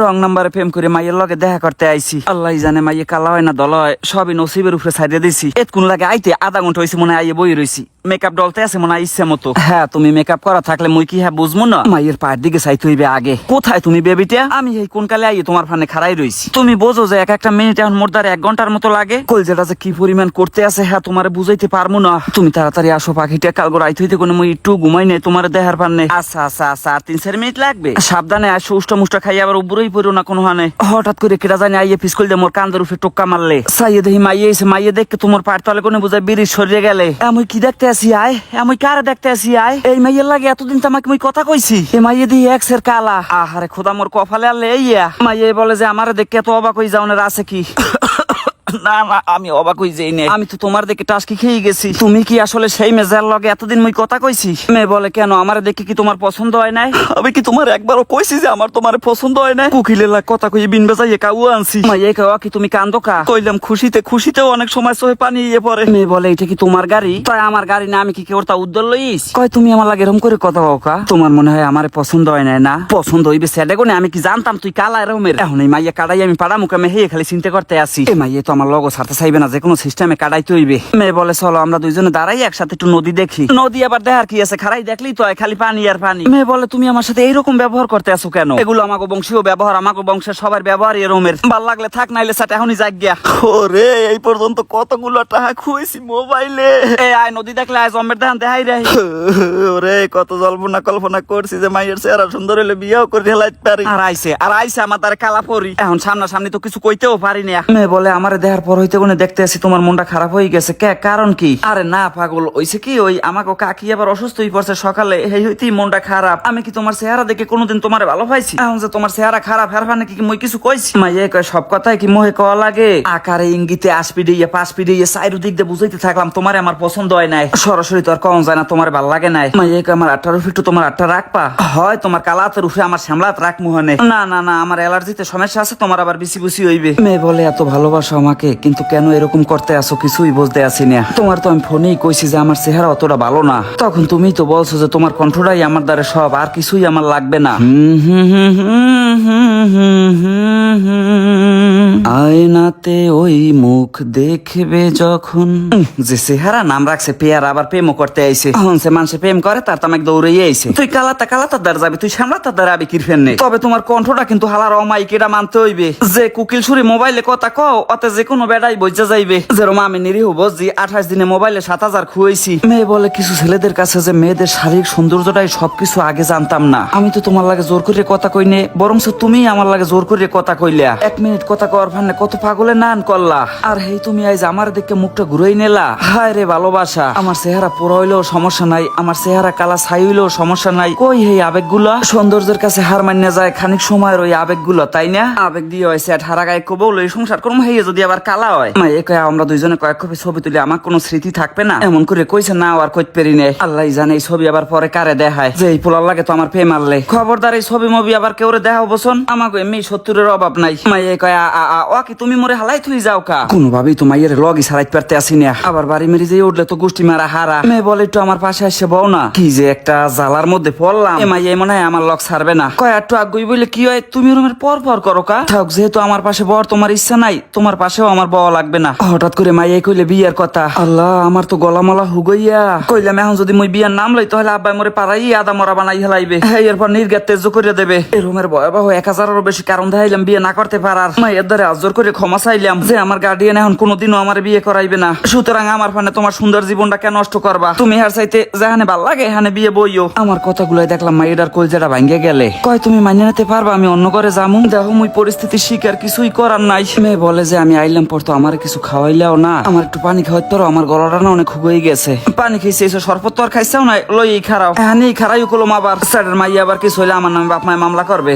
রং নাম্বারে প্রেম করে মাইয়ের লগে দেখা করতে আইছি। আল্লাহ জানে মাইয়ে কালা হয় না দল হয়, সবই নসিবের উপরে ছাড়িয়ে দিছি। এতকুন লাগে আইতে, আধা ঘণ্টা হয়েছে মনে আইয়ে বই রইছি। মেকআপ ডলতে আছে মনে হয় ইচ্ছে মতো। হ্যাঁ তুমি মেকআপ করা থাকলে মুই কি হ্যাঁ বুঝব না? মাইয়ের পায়ের দিকে চাইতে হইবে আগে। কোথায় তুমি বেবিটা? আমি এই কোন কালে আইয়ে তোমার ফানে খাড়াই রইছি। তুমি বোঝো যে এক একটা মিনিট এখন মোট দ্বারা এক ঘণ্টার মতো লাগে। কলজেটা যে কি পরিমাণ করতে আছে হ্যাঁ তোমারে বুঝাইতে পারব না। তুমি তাড়াতাড়ি আসো পাখিটা, কালগো রাইত হইতে কোনো মুই একটু ঘুমাই নেই তোমার দেহার পান্নে আচ্ছা আচ্ছা আচ্ছা তিন চার মিনিট লাগবে? সাবধানে আসো উষ্টা মুষ্টা খাই আবার উপরেই পড়ো না কোনো হানে? হঠাৎ করে কেটা জানি আইয়ে পিসকল দিয়ে মোর কান্দের উপরে টোক্কা মারলে। সাইয়ে দেখি মাইয়ে এসে, মাইয়ে দেখতে তোমার পাট তালে কোনো বুঝায় বিড়ি সরিয়ে গেলে। আমি কি দেখতে আসি আয়? আমি কারে দেখতে আসি আয়? এই মাইয়ের লাগে এতদিন তো আমাকে কথা কইছি। এ মাইয়ে দিয়ে এক্সের কালা। আহারে, খোদা মোর কপালে আলে ইয়া মাইয়ে বলে যে, আমারে দেখে এত অবাক হয়ে যাওনের আছে কি? না না আমি অবাক হই যাই না আমি তো তোমার দেখে টাসকি খেয়ে গেছি। তুমি কি আসলে সেই মেজার লগে এতদিন মুই কথা কইছি? মেয়ে বলে কেন? আমার দেখে কি তোমার পছন্দ হয় নাই? আমি কি তোমার একবারও কইছি যে আমার তোমার পছন্দ হয় নাই? কুকিলের লাগ কথা কই বিন কাউ আনছি। মাইয়ে কাওয়া কি তুমি কান্দো কা? কইলাম খুশিতে খুশিতেও অনেক সময় সহে পানি ইয়ে পড়ে। মেয়ে বলে এটা কি তোমার গাড়ি? তাই আমার গাড়ি না আমি কি কেউ তা উদ্দল লইস? কয় তুমি আমার লাগে এরকম করে কথা কা? তোমার মনে হয় আমার পছন্দ হয় নাই না? পছন্দ হইবে সেটা আমি কি জানতাম তুই কালা এরকমের এখন এই মাইয়া কাটাই আমি পাড়া মুখে মেহে খালি চিন্তা করতে আসি। এ মাইয়ে তো আমার লগো ছাড়তে চাইবে না যে কোনো সিস্টেমে কাটাইতে হইবে মেয়ে বলে চলো আমরা দুইজনে দাঁড়াই একসাথে একটু নদী দেখি। নদী আবার দেখার কি আছে? খারাই দেখলি তো খালি পানি আর পানি। মেয়ে বলে তুমি আমার সাথে এইরকম ব্যবহার করতে আসো কেন? এগুলো আমাকে বংশীয় ব্যবহার আমাকে বংশের সবার ব্যবহার এরমের ভালো লাগলে থাক নাইলে সাথে এখনই যাক গিয়া। ওরে এই পর্যন্ত কতগুলো টাকা খুঁয়েছি মোবাইলে? আয় নদী দেখলে আয় জম্মের দেখান দেখাই রে ওরে কত জল্পনা কল্পনা করছি যে মাইয়ের চেহারা সুন্দর হলে বিয়েও করে হেলাইতে পারি। আর আইছে আর আইছে আমার তার কালা পরি। এখন সামনাসামনি তো কিছু কইতেও পারি না। মেয়ে বলে আমার দেহার পর হইতে কোনে দেখতে আসি তোমার মনটা খারাপ হয়ে গেছে। কে? কারণ কি? আরে না, পাগল। ওইছে কি? ওই আমাকে কাকি আবার অসুস্থ হয়ে পড়ছে সকালে। এই হইতেই মনটা খারাপ। আমি কি তোমার চেহারা দেখে কোনোদিন তোমার ভালো পাইছি এখন যে তোমার চেহারা খারাপ, হের ফানে কি মই কিছু কইছি? মাইয়ে কয়, সব কথাই কি মোহে কওয়া লাগে? আকারে ইঙ্গিতে আসপি দিয়ে পাঁচপি দিয়ে সাইরু দিক দিয়ে বুঝাইতে থাকলাম, তোমারে আমার পছন্দ হয় নাই। সরাসরি তো আর কম যায় না, তোমার ভালো লাগে নাই। মাইয়ে কয়, আমার আটটার উপরে একটু তোমার আটটা রাখবা? হয়, তোমার কালাতের উপরে আমার শ্যামলাত রাখ মুহনে না না না, আমার অ্যালার্জিতে সমস্যা আছে, তোমার আবার বেশি বেশি হইবে। মেয়ে বলে, এত ভালোবাসো তোমাকে, কিন্তু কেন এরকম করতে আসো কিছুই বুঝতে আসি না তোমার তো আমি ফোনেই কইছি যে আমার চেহারা অতটা ভালো না। তখন তুমি তো বলছো যে তোমার কণ্ঠটাই আমার দ্বারা সব, আর কিছুই আমার লাগবে না। আয়নাতে ওই মুখ দেখবে যখন যে চেহারা নাম রাখছে, পেয়ার আবার প্রেমও করতে আইছে। এখন সে মানুষে প্রেম করে, তার তামাক দৌড়েই আইছে। তুই কালাতা কালাতা দ্বার যাবি, তুই সামলাতা দ্বার আবি কিরফেন নেই তবে তোমার কণ্ঠটা কিন্তু হালার অমাইক এটা মানতে হইবে। যে কুকিল সুরি মোবাইলে কথা কও অতে যে কোনো বেড়াই বইজা যাইবে। যেরকম আমি নিরীহ বসছি আঠাশ দিনে মোবাইলে সাত হাজার খুয়াইছি। মেয়ে বলে কিছু ছেলেদের কাছে যে মেয়েদের শারীরিক সৌন্দর্যটাই সবকিছু আগে জানতাম না। আমি তো তোমার লাগে জোর করে কথা কইনে বরং তুমি আমার লাগে জোর করে কথা কইলা। এক মিনিট কথা কওয়ার ফান্নে কত পাগলে নান করলা। আর হেই তুমি আজ আমার দেখে মুখটা ঘুরাই নেলা। হায় রে ভালোবাসা, আমার চেহারা পুরো হইলেও সমস্যা নাই, আমার চেহারা কালা ছাই হইলেও সমস্যা নাই। কই হেই আবেগগুলা? সৌন্দর্যের কাছে হার মান্য যায় খানিক সময়ের ওই আবেগগুলো, তাই না? আবেগ দিয়ে হয়েছে হারা গায়ে কবো লই সংসার করম হইয়ে যদি আবার কালা হয়? মা এ আমরা দুইজনে কয়েক কপি ছবি তুলে আমার কোনো স্মৃতি থাকবে না। এমন করে কইছে না আর কইতে পারি নাই। আল্লাহ জানে এই ছবি আবার পরে কারে দেখায়। যে এই পোলার লাগে তো আমার পে মারলে খবরদার এই ছবি মবি আবার কেউ দেখাও বসন। আমাকে এমনি সত্তরের অভাব নাই। মাই এ কয় আ, ও কি তুমি মরে হালাই থুই যাও কা? কোনোভাবেই তো মাইয়ের লগি সারাইতে পারতে আসি না। আবার বাড়ি মেরে যে উঠলে তো গোষ্ঠী মারা হারা। মেয়ে বলে একটু আমার পাশে এসে বও না। কি যে একটা জালার মধ্যে পড়লাম। এ মাইয়ে মনে হয় আমার লক ছাড়বে না। কয় একটু আগুই বলে কি হয়? তুমি রুমের পর পর করো কা? থাক যেহেতু আমার পাশে বর তোমার ইচ্ছা নাই। তোমার পাশেও আমার বওয়া লাগবে না। হঠাৎ করে মাইয়ে কইলে বিয়ের কথা। আল্লাহ, আমার তো গলা মলা হুগইয়া। কইলাম, এখন যদি মুই বিয়ার নাম লই, তাহলে আব্বাই মরে পারাই আদা মরা বানাই হেলাইবে। হ্যাঁ এরপর নির্গাত তেজ করে দেবে। এ রুমের ভয়াবহ এক হাজারেরও বেশি কারণ দেখাইলাম, বিয়ে না করতে পারার। মাইয়ের দ্বারা আজর করে ক্ষমা চাইলাম যে আমার গার্ডিয়ান এখন কোনোদিনও আমার বিয়ে করাইবে না। সুতরাং আমার ফানে তোমার সুন্দর জীবনটা কেন নষ্ট করবা? তুমি হার চাইতে যেখানে ভালো লাগে এখানে বিয়ে বইও। আমার কথাগুলাই দেখলাম মাইয়ের কলজাটা ভাঙ্গে গেলে। কয়, তুমি মানিয়ে নিতে পারবা, আমি অন্য করে যামু। দেখো, মুই পরিস্থিতি শিকার কিছুই করার নাই। মেয়ে বলে যে, আমি আইলাম পর তো আমার কিছু খাওয়াইলেও না। আমার একটু পানি খাওয়াই তোর আমার গলাটা না অনেক খুবই গেছে। পানি খাইছে এসে সরপত আর খাইছেও না লই খারাও। হ্যাঁ খারাই কলম আবার। স্যারের মাইয়া আবার কিছু হইলে আমার নামে বাপ মামলা করবে।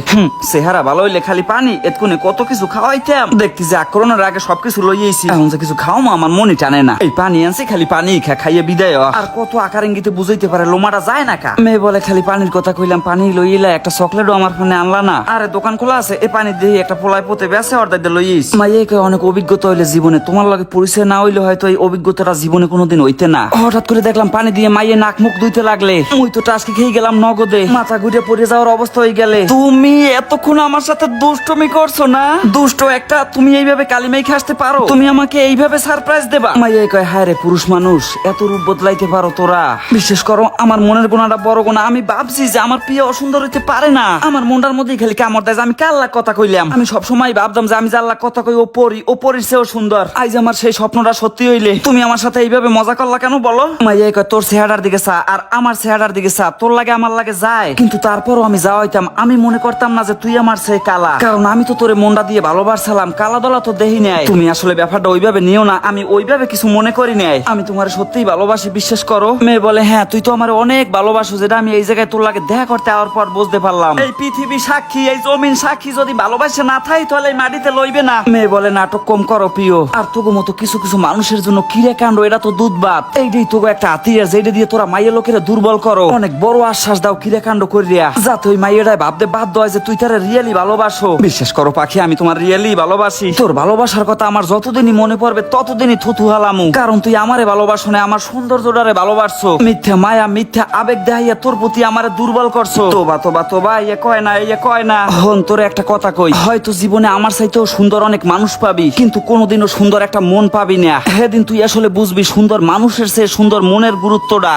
চেহারা ভালো হইলে খালি পানি এতকুনে কত কিছু খাওয়াইতাম। দেখতি যে আক্রমণের আগে সবকিছু লই এসি এখন যে কিছু খাও আমার মনে টানে না। এই পানি আনছে, খালি পানি খা, খাইয়ে বিদায় আর কত আকার ইঙ্গিতে বুঝাইতে পারে, লোমাটা যায় না কা? মেয়ে বলে, খালি পানির কথা কইলাম, পানি লইলা একটা চকলেটও আমার ফোনে আনলা না। আরে, দোকান খোলা আছে এই পানি দিয়ে একটা পোলায় পোতে বেসে অর্ডার দিয়ে লইস মাইয়ে অনেক অভিজ্ঞতা হইলে জীবনে। তোমার লগে পরিচয় না হইলে হয়তো এই অভিজ্ঞতাটা জীবনে কোনোদিন হইতে না। হঠাৎ করে দেখলাম পানি দিয়ে মাইয়ে নাক মুখ ধুইতে লাগলে। মুই তো টাসকে খেয়ে গেলাম নগদে। মাথা ঘুরে পড়ে যাওয়ার অবস্থা হয়ে গেলে। তুমি এতক্ষণ আমার সাথে দুষ্টমি করছ না? দুষ্ট একটা, তুমি এইভাবে কালিমাই খাসতে পারো? তুমি আমাকে এইভাবে সারপ্রাইজ দেবা? মাইয়া কয়, হায় রে পুরুষ মানুষ, এত রূপ বদলাইতে পারো তোরা। বিশেষ করো, আমার মনের গোনাটা বড় গোনা আমি ভাবছি যে আমার প্রিয় অসুন্দর হইতে পারে না। আমার মনটার মধ্যে খালি কামড় দেয় আমি কাল্লা কথা কইলাম? আমি সবসময় ভাবতাম যে আমি জাল্লা কথা কই, ও পরি, ও পরির চেয়েও সুন্দর। আজ আমার সেই স্বপ্নটা সত্যি হইলে। তুমি আমার সাথে এইভাবে মজা করলা কেন বলো? মাইয়া কয়, তোর চেহারার দিকে চা, আর আমার চেহারার দিকে চা, তোর লাগে আমার লাগে যায়। কিন্তু তারপরও আমি যাওয়াইতাম আমি মনে করতাম না যে তুই আমার সে কালা। কারণ আমি তো তোরে মনটা দিয়ে ভালোবাসছিলাম, কালা দলা তো দেহি নাই। তুমি আসলে ব্যাপারটা ওইভাবে নিও না, আমি ওইভাবে কিছু মনে করি নাই। আমি তোমার সত্যিই ভালোবাসি, বিশ্বাস করো। মেয়ে বলে হ্যাঁ তুই তো আমার অনেক ভালোবাসো, যেটা আমি এই জায়গায় তোর লাগে দেখা করতে আওয়ার পর বুঝতে পারলাম। এই পৃথিবী সাক্ষী, এই জমিন সাক্ষী যদি ভালোবাসে না থাই, তাহলে মাটিতে লইবে না। মেয়ে বলে, নাটক কম করো প্রিয়। আর তোগো মতো কিছু কিছু মানুষের জন্য কিরে কাণ্ড? এটা তো দুধ বাত এইটাই তোগো একটা যেটা দিয়ে তোরা লোকেরা দুর্বল করো। অনেক বড় আশ্বাস দাও কিরে কাণ্ড করিয়া। যাতে ওই মাইয়েরাই ভাবতে বাধ্য হয় যে তুই তারা রিয়েলি ভালোবাসো। বিশ্বাস করো পাখি আমি তোমার রিয়েলি ভালোবাসি। তোর ভালোবাসার কথা আমার যতদিনই মনে পড়বে ততদিনই থুথু হালামু। কারণ তুই আমারে ভালোবাসো না আমার সৌন্দর্যটারে ভালোবাসছো। মিথ্যা মায়া মিথ্যা আবেগ দেখাইয়া তোর প্রতি আমারে দুর্বল করছ। তোবা তোবা তোবা ইয়ে কয় না ইয়ে কয় না। হন তোর একটা কথা কই। হয়তো জীবনে আমার চাইতেও সুন্দর অনেক মানুষ পাবি। কিন্তু কোনোদিনও সুন্দর একটা মন পাবি না। সেদিন তুই আসলে বুঝবি সুন্দর মানুষের চেয়ে সুন্দর মনের গুরুত্বটা।